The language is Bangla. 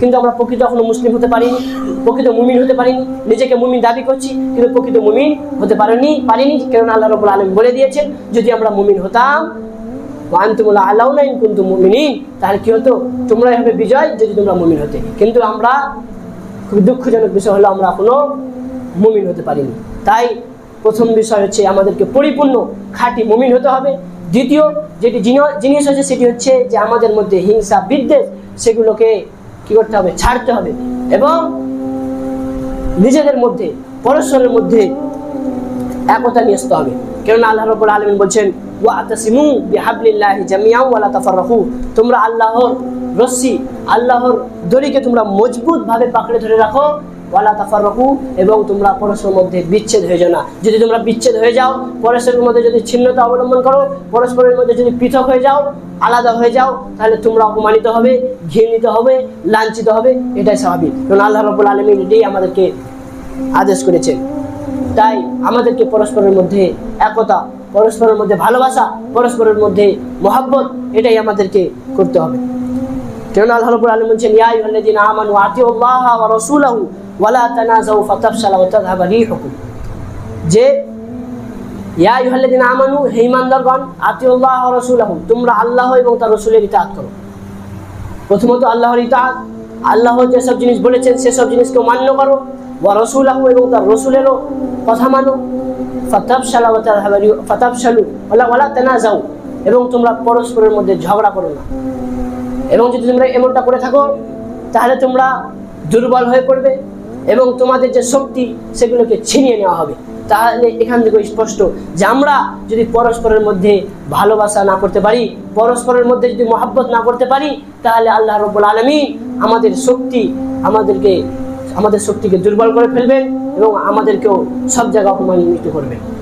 কিন্তু আমরা প্রকৃত এখনও মুসলিম হতে পারিনি, প্রকৃত মুমিন হতে পারিনি, নিজেকে মুমিন দাবি করছি, কিন্তু প্রকৃত মুমিন হতে পারিনি পারিনি, কেননা আল্লাহ রবুল আলম বলে দিয়েছেন, যদি আমরা মুমিন হতাম আনতুমুল্লাহ আল্লাহ নাইন কিন্তু মুমিনিন, তাহলে কি হতো? তোমরাই হবে বিজয় যদি তোমরা মুমিন হতে। কিন্তু আমরা খুব দুঃখজনক বিষয় হলো আমরা এখনও মুমিন হতে পারিনি। তাই প্রথম বিষয় হচ্ছে আমাদেরকে পরিপূর্ণ খাঁটি মুমিন হতে হবে। দ্বিতীয় যেটি জিনিস হচ্ছে সেটি হচ্ছে যে আমাদের মধ্যে হিংসা বিদ্বেষ, সেগুলোকে কি করতে হবে? ছাড়তে হবে। এবং নিজেদের মধ্যে, পরস্পরের মধ্যে একতা নিয়ে আসতে হবে। কেননা আল্লাহ রব আলমিন বলছেন তোমরা আল্লাহর রশ্মি, আল্লাহর দড়িকে তোমরা মজবুত ভাবে পাকড়ে ধরে রাখো। ওয়ালা তাফাররাকু, এবং তোমরা পরস্পর মধ্যে বিচ্ছেদ হয়ে যাও না। যদি তোমরা বিচ্ছেদ হয়ে যাও, পরস্পরের মধ্যে যদি ছিন্নতা অবলম্বন করো, পরস্পরের মধ্যে যদি পৃথক হয়ে যাও, আলাদা হয়ে যাও, তাহলে তোমরা অপমানিত হবে, ঘৃণিত হবে, লাঞ্ছিত হবে, এটাই স্বাভাবিক। কারণ আল্লাহ রব্বুল আলমিন এটাই আমাদেরকে আদেশ করেছেন তাই আমাদেরকে পরস্পরের মধ্যে একতা, পরস্পরের মধ্যে ভালোবাসা, পরস্পরের মধ্যে মহাব্বত, এটাই আমাদেরকে করতে হবে। কেন আল্লাহ রাব্বুল আলামিন বলছেন, ইয়া আইয়ুহাল্লাযীনা আমানু আতিউল্লাহ ওয়া রাসূলাহু ওয়া লা তানাজাউ তাযহাবা রিহুকুম। যে, ইয়া আইয়ুহাল্লাযীনা আমানু, হে আতিউল্লাহ তোমরা আল্লাহ এবং তার রাসূলের করো। প্রথমত আল্লাহর ইতাআত, আল্লাহ যেসব জিনিস বলেছেন সেসব জিনিসকে মান্য করো, ওয়া রাসূলাহু এবং তার রাসূলেরও কথা মানো। ফাতাবশালা ওয়া তাযহাবা ফাতাবশালু ওয়ালা ওয়ালা তানাজাউ, এবং তোমরা পরস্পরের মধ্যে ঝগড়া করো না। এবং যদি তোমরা এমনটা করে থাকো, তাহলে তোমরা দুর্বল হয়ে পড়বে। এবং তোমাদের যে শক্তি, সেগুলোকে ছিনিয়ে নেওয়া হবে। তাহলে এখান থেকে স্পষ্ট যে আমরা যদি পরস্পরের মধ্যে ভালোবাসা না করতে পারি, পরস্পরের মধ্যে যদি মহাব্বত না করতে পারি, তাহলে আল্লাহ রব্বুল আলমী আমাদের শক্তি আমাদেরকে, আমাদের শক্তিকে দুর্বল করে ফেলবেন এবং আমাদেরকেও সব জায়গায় অপমানিত করবেন।